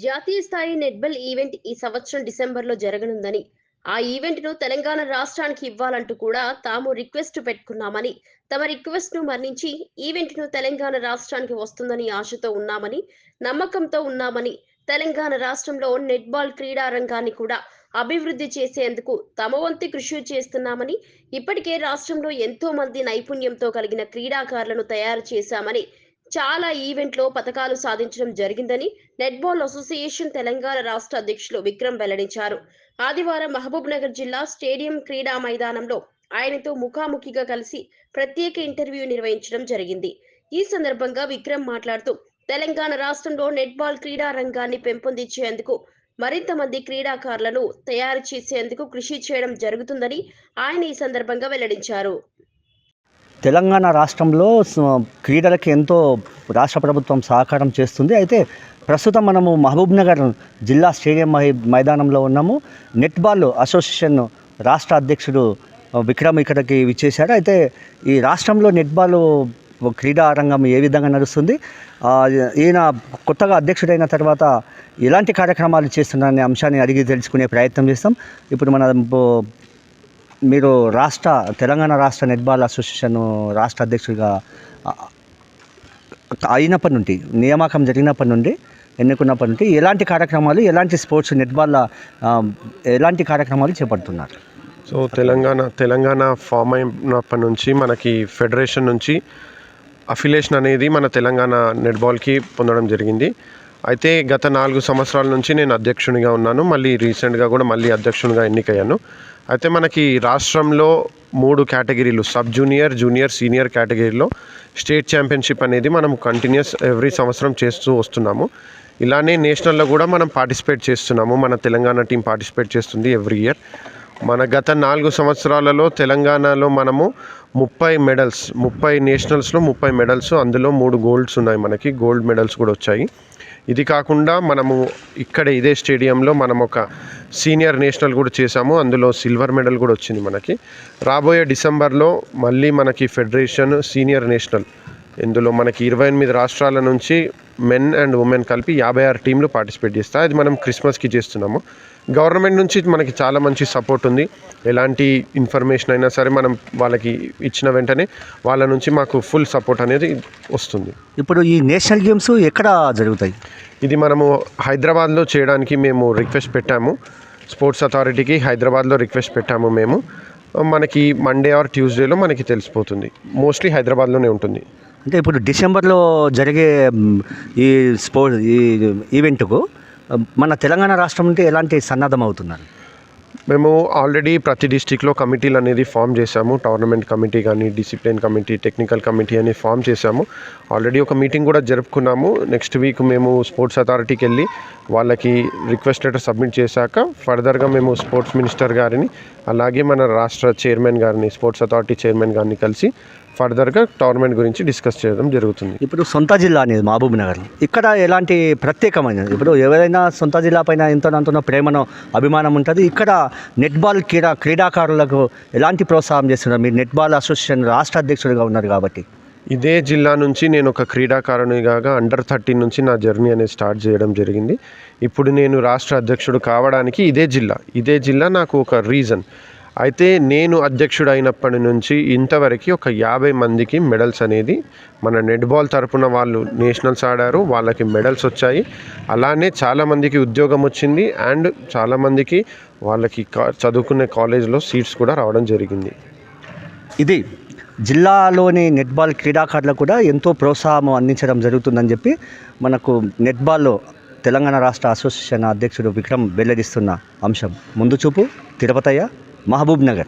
జాతీయ స్థాయి netball event ఈ సంవత్సరం డిసెంబర్లో జరగనుందని. ఆ ఈవెంట్ను తెలంగాణ రాష్ట్రానికి ఇవ్వాలంటూ కూడా తాము రిక్వెస్ట్ పెట్టుకున్నామని తమ రిక్వెస్ట్ను ఈవెంట్ను తెలంగాణ రాష్ట్రానికి వస్తుందని ఆశతో ఉన్నామని నమ్మకంతో ఉన్నామని తెలంగాణ రాష్ట్రంలో నెట్బాల్ క్రీడా రంగాన్ని కూడా అభివృద్ధి చేసేందుకు తమ వంతు కృషి చేస్తున్నామని ఇప్పటికే రాష్ట్రంలో ఎంతో మంది నైపుణ్యంతో కలిగిన క్రీడాకారులను తయారు చేశామని చాలా ఈవెంట్లో పథకాలు సాధించడం జరిగిందని నెట్బాల్ అసోసియేషన్ తెలంగాణ రాష్ట్ర అధ్యక్షులు విక్రమ్ వెల్లడించారు. ఆదివారం మహబూబ్ నగర్ జిల్లా స్టేడియం క్రీడా మైదానంలో ఆయనతో ముఖాముఖిగా కలిసి ప్రత్యేక ఇంటర్వ్యూ నిర్వహించడం జరిగింది. ఈ సందర్భంగా విక్రమ్ మాట్లాడుతూ తెలంగాణ రాష్ట్రంలో నెట్బాల్ క్రీడా రంగాన్ని పెంపొందించేందుకు మరింత మంది క్రీడాకారులను తయారు చేసేందుకు కృషి చేయడం జరుగుతుందని ఆయన ఈ సందర్భంగా వెల్లడించారు. తెలంగాణ రాష్ట్రంలో క్రీడలకు క్రీడలకి ఎంతో రాష్ట్ర ప్రభుత్వం సహకారం చేస్తుంది. అయితే ప్రస్తుతం మనము మహబూబ్నగర్ జిల్లా స్టేడియం మై మైదానంలో ఉన్నాము. నెట్బాల్ అసోసియేషన్ రాష్ట్ర అధ్యక్షుడు విక్రమ్ ఇక్కడికి విచ్చేశారు. అయితే ఈ రాష్ట్రంలో నెట్బాల్ క్రీడా రంగం ఏ విధంగా నడుస్తుంది? ఈయన కొత్తగా అధ్యక్షుడైన తర్వాత ఎలాంటి కార్యక్రమాలు చేస్తున్నారనే అంశాన్ని అడిగి తెలుసుకునే ప్రయత్నం చేస్తాం. ఇప్పుడు మన మీరు రాష్ట్ర తెలంగాణ రాష్ట్ర నెట్బాల్ అసోసియేషన్ రాష్ట్ర అధ్యక్షుడిగా అయినప్పటి నుండి నియామకం జరిగినప్పటి నుండి ఎన్నుకున్నప్పటి నుండి ఎలాంటి కార్యక్రమాలు ఎలాంటి స్పోర్ట్స్ నెట్బాల్ ఎలాంటి కార్యక్రమాలు చేపడుతున్నారు? సో తెలంగాణ తెలంగాణ ఫామ్ అయినప్పటి నుంచి మనకి ఫెడరేషన్ నుంచి అఫిలేషన్ అనేది మన తెలంగాణ నెట్బాల్కి పొందడం జరిగింది. అయితే గత నాలుగు సంవత్సరాల నుంచి నేను అధ్యక్షునిగా ఉన్నాను. మళ్ళీ రీసెంట్గా కూడా మళ్ళీ అధ్యక్షునిగా ఎన్నికయ్యాను. అయితే మనకి రాష్ట్రంలో మూడు కేటగిరీలు సబ్ జూనియర్ జూనియర్ సీనియర్ కేటగిరీలో స్టేట్ ఛాంపియన్షిప్ అనేది మనం కంటిన్యూస్ ఎవ్రీ సంవత్సరం చేస్తూ వస్తున్నాము. ఇలానే నేషనల్లో కూడా మనం పార్టిసిపేట్ చేస్తున్నాము. మన తెలంగాణ టీం పార్టిసిపేట్ చేస్తుంది ఎవ్రీ ఇయర్. మన గత నాలుగు సంవత్సరాలలో తెలంగాణలో మనము ముప్పై మెడల్స్ ముప్పై నేషనల్స్లో ముప్పై మెడల్స్ అందులో మూడు గోల్డ్స్ ఉన్నాయి మనకి. గోల్డ్ మెడల్స్ కూడా వచ్చాయి. ఇది కాకుండా మనము ఇక్కడ ఇదే స్టేడియంలో మనం ఒక సీనియర్ నేషనల్ కూడా చేసాము అందులో సిల్వర్ మెడల్ కూడా వచ్చింది మనకి. రాబోయే డిసెంబర్లో మళ్ళీ మనకి ఫెడరేషన్ సీనియర్ నేషనల్ ఇందులో మనకి ఇరవై ఎనిమిది రాష్ట్రాల నుంచి మెన్ అండ్ ఉమెన్ కలిపి యాభై ఆరు టీంలు పార్టిసిపేట్ చేస్తాయి. అది మనం క్రిస్మస్కి చేస్తున్నాము. గవర్నమెంట్ నుంచి మనకి చాలా మంచి సపోర్ట్ ఉంది. ఎలాంటి ఇన్ఫర్మేషన్ అయినా సరే మనం వాళ్ళకి ఇచ్చిన వెంటనే వాళ్ళ నుంచి మాకు ఫుల్ సపోర్ట్ అనేది వస్తుంది. ఇప్పుడు ఈ నేషనల్ గేమ్స్ ఎక్కడ జరుగుతాయి? ఇది మనము హైదరాబాద్లో చేయడానికి మేము రిక్వెస్ట్ పెట్టాము. స్పోర్ట్స్ అథారిటీకి హైదరాబాద్లో రిక్వెస్ట్ పెట్టాము మేము. మనకి మండే ఆర్ ట్యూస్డేలో మనకి తెలిసిపోతుంది. మోస్ట్లీ హైదరాబాద్లోనే ఉంటుంది. అంటే ఇప్పుడు డిసెంబర్లో జరిగే ఈ స్పోర్ట్ ఈ ఈవెంట్కు మన తెలంగాణ రాష్ట్రం నుండి ఎలాంటి సన్నద్ధం అవుతున్నారు మేము ఆల్రెడీ ప్రతి డిస్టిక్లో కమిటీలు అనేది ఫామ్ చేశాము. టోర్నమెంట్ కమిటీ కానీ డిసిప్లిన్ కమిటీ టెక్నికల్ కమిటీ అని ఫామ్ చేశాము. ఆల్రెడీ ఒక మీటింగ్ కూడా జరుపుకున్నాము. నెక్స్ట్ వీక్ మేము స్పోర్ట్స్ అథారిటీకి వెళ్ళి వాళ్ళకి రిక్వెస్ట్ లెటర్ సబ్మిట్ చేశాక ఫర్దర్గా మేము స్పోర్ట్స్ మినిస్టర్ గారిని అలాగే మన రాష్ట్ర చైర్మన్ గారిని స్పోర్ట్స్ అథారిటీ చైర్మన్ గారిని కలిసి ఫర్దర్గా టోర్నమెంట్ గురించి డిస్కస్ చేయడం జరుగుతుంది. ఇప్పుడు సొంత జిల్లా అనేది మహబూబ్ నగర్. ఇక్కడ ఎలాంటి ప్రత్యేకమైనది? ఇప్పుడు ఎవరైనా సొంత జిల్లా పైన ఎంతో అంతనో ప్రేమను అభిమానం ఉంటుంది. ఇక్కడ నెట్బాల్ క్రీడా క్రీడాకారులకు ఎలాంటి ప్రోత్సాహం చేస్తున్నారు? మీరు నెట్బాల్ అసోసియేషన్ రాష్ట్ర అధ్యక్షుడిగా ఉన్నారు కాబట్టి. ఇదే జిల్లా నుంచి నేను ఒక క్రీడాకారునిగా అండర్ థర్టీన్ నుంచి నా జర్నీ అనేది స్టార్ట్ చేయడం జరిగింది. ఇప్పుడు నేను రాష్ట్ర అధ్యక్షుడు కావడానికి ఇదే జిల్లా. ఇదే జిల్లా నాకు ఒక రీజన్ అయితే నేను అధ్యక్షుడు అయినప్పటి నుంచి ఇంతవరకు ఒక యాభై మందికి మెడల్స్ అనేది మన నెట్బాల్ తరపున వాళ్ళు నేషనల్స్ ఆడారు వాళ్ళకి మెడల్స్ వచ్చాయి. అలానే చాలామందికి ఉద్యోగం వచ్చింది అండ్ చాలామందికి వాళ్ళకి చదువుకునే కాలేజ్లో సీట్స్ కూడా రావడం జరిగింది. ఇది జిల్లాలోని నెట్బాల్ క్రీడాకారులకు కూడా ఎంతో ప్రోత్సాహం అందించడం జరుగుతుందని చెప్పి మనకు నెట్బాల్లో తెలంగాణ రాష్ట్ర అసోసియేషన్ అధ్యక్షుడు విక్రమ్ వెల్లడిస్తున్న అంశం. ముందు చూపు తిరుపతయ్య. महबूब नगर